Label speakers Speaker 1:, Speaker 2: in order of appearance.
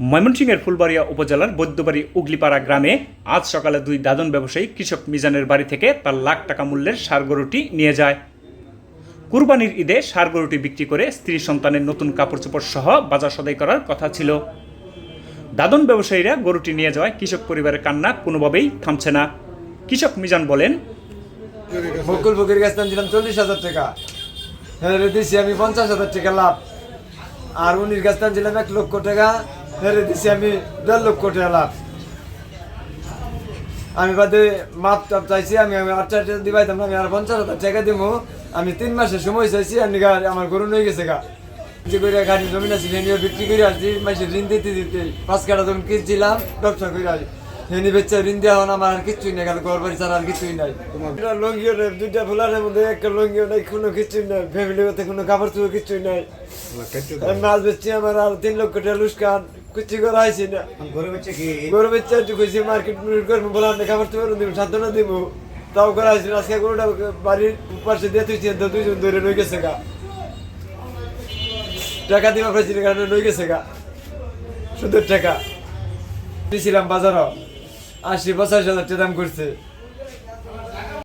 Speaker 1: ময়মনসিংহের ফুলবাড়িয়া উপজেলার বৈদ্যবাড়ি উগলিপাড়া গ্রামে আজ সকালে দুই দাদন ব্যবসায়ী কৃষক মিজানের বাড়ি থেকে তার লাখ টাকা মূল্যের সার গরুটি নিয়ে যায়। কুরবানির ঈদে সার গরুটি বিক্রি করে স্ত্রী সন্তানের নতুন কাপড় চোপড় সহ বাজার সদাই করার কথা ছিল। দাদন ব্যবসায়ীরা গরুটি নিয়ে যাওয়ায় কৃষক পরিবারের কান্না কোনোভাবেই থামছে না। কৃষক মিজান বলেন
Speaker 2: চল্লিশ হাজার টাকা। আমি পঞ্চাশ হাজার টাকা লাভ। আর উনির দিলাম এক লক্ষ টাকা। হেরে দিছি আমি দেড় লক্ষ টাকা লাভ। আমি বাদে মাপ টাপ চাইছি আমি আমি আট টাকা দিবাইতাম না আমি আর পঞ্চাশ হাজার টাকা দিব আমি তিন মাসের সময় চাইছি আমি আমার গরু নিয়ে গেছে গা। বিক্রি করে গাড়ি জমি আছে সেনিও বিক্রি করে আসছি মাসে ঋণ দিতে দিতে পাঁচ কাটা জমি কিনছিলাম ব্যবসা করে আসি। হেনি বেচা ঋণ দেওয়া হন আমার আর কিছুই নেই খালি ঘর বাড়ি ছাড়া আর কিছুই নাই। একটা লঙ্গিও নেই দুইটা ফুলারের মধ্যে একটা লঙ্গিও নেই কোনো কিছুই নাই ফ্যামিলি মধ্যে কোনো কাপড় চোপড় কিছুই নাই। মাছ বেচছি আমার আর তিন লক্ষ টাকা লুস্কান কিছু করা হয়েছে না। গরু বেচছে একটু খুশি মার্কেট মুরগি করব বললাম না খাবার চোপড় দিব সান্ত্বনা দিব তাও করা হয়েছে। আজকে গরুটা বাড়ির পাশে দিয়ে তুই তো দুইজন ধরে রয়ে গেছে গা। টাকা দিবা পাইছি কারণে রয়ে গেছে গা। সুদের টাকা। দিয়েছিলাম বাজারও। আশি পঁচাশি হাজার টাকা দাম করছে।